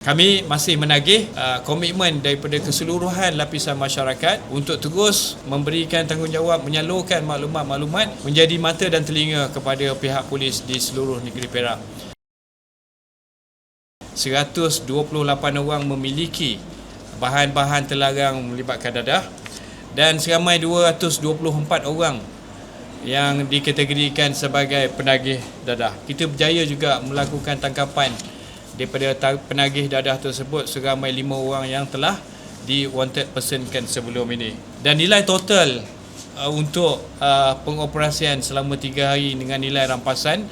Kami masih menagih uh, komitmen daripada keseluruhan lapisan masyarakat untuk terus memberikan tanggungjawab menyalurkan maklumat-maklumat menjadi mata dan telinga kepada pihak polis di seluruh negeri Perak. 128 orang memiliki bahan-bahan terlarang melibatkan dadah dan seramai 224 orang yang dikategorikan sebagai penagih dadah. Kita berjaya juga melakukan tangkapan daripada penagih dadah tersebut seramai 5 orang yang telah di wanted personkan sebelum ini. Dan nilai total uh, untuk uh, pengoperasian selama 3 hari dengan nilai rampasan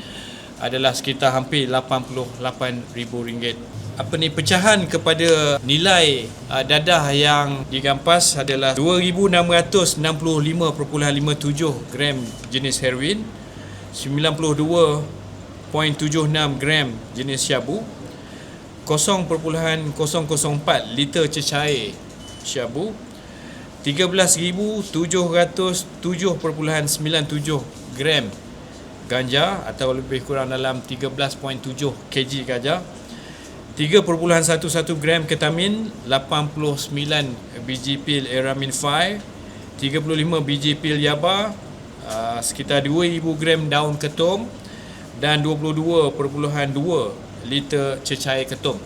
adalah sekitar hampir RM88,000. Apa ni pecahan kepada nilai uh, dadah yang digampas adalah 2665.57 gram jenis heroin, 92.76 gram jenis syabu, 0.004 liter cecair syabu, 13,707.97 gram ganja atau lebih kurang dalam 13.7 kg ganja 3.11 gram ketamin 89 biji pil eramin 5 35 biji pil yaba uh, sekitar 2000 gram daun ketum dan 22.2 liter cecair ketum